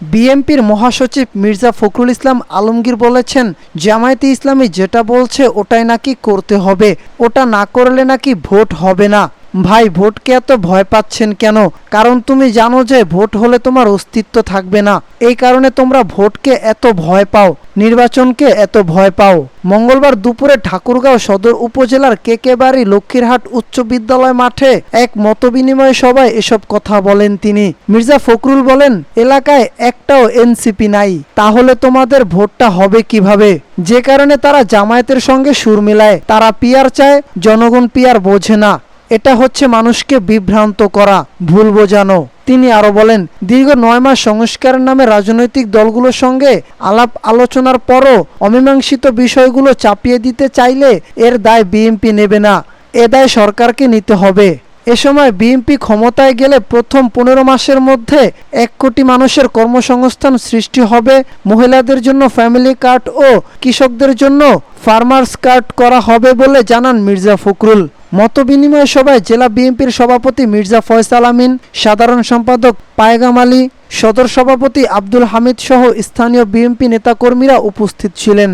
বিএনপির মহাসচিব মির্জা ফখরুল ইসলাম আলমগীর বলেছেন, জামায়াতে ইসলামী যেটা বলছে ওটাই নাকি করতে হবে, ওটা না করলে নাকি ভোট হবে না। ভাই, ভোটকে এত ভয় পাচ্ছেন কেন? কারণ তুমি জানো যে ভোট হলে তোমার অস্তিত্ব থাকবে না। এই কারণে তোমরা ভোটকে এত ভয় পাও, নির্বাচনকে এত ভয় পাও। মঙ্গলবার দুপুরে ঠাকুরগাঁও সদর উপজেলার কেকেবাড়ি লক্ষ্মীরহাট উচ্চ বিদ্যালয় মাঠে এক মতবিনিময় সভায় এসব কথা বলেন তিনি। মির্জা ফখরুল বলেন, এলাকায় একটাও এনসিপি নাই, তাহলে তোমাদের ভোটটা হবে কীভাবে? যে কারণে তারা জামায়াতের সঙ্গে সুর মিলায়। তারা পিয়ার চায়, জনগণ পিয়ার বোঝে না। এটা হচ্ছে মানুষকে বিভ্রান্ত করা, ভুল বোঝানো। তিনি আরও বলেন, দীর্ঘ নয় মাস সংস্কারের নামে রাজনৈতিক দলগুলোর সঙ্গে আলাপ আলোচনার পরও অমীমাংসিত বিষয়গুলো চাপিয়ে দিতে চাইলে এর দায় বিএনপি নেবে না। এ দায় সরকারকে নিতে হবে। এ সময় বিএনপি ক্ষমতায় গেলে প্রথম পনেরো মাসের মধ্যে এক কোটি মানুষের কর্মসংস্থান সৃষ্টি হবে। মহিলাদের জন্য ফ্যামিলি কার্ড ও কৃষকদের জন্য ফার্মার্স কার্ড করা হবে বলে জানান মির্জা ফখরুল। মতবিনিময় সভায় জেলা বিএনপির সভাপতি মির্জা ফয়সাল আমিন, সাধারণ সম্পাদক পায়গাম আলী, সদর সভাপতি আব্দুল হামিদ সহ স্থানীয় বিএনপি নেতাকর্মীরা উপস্থিত ছিলেন।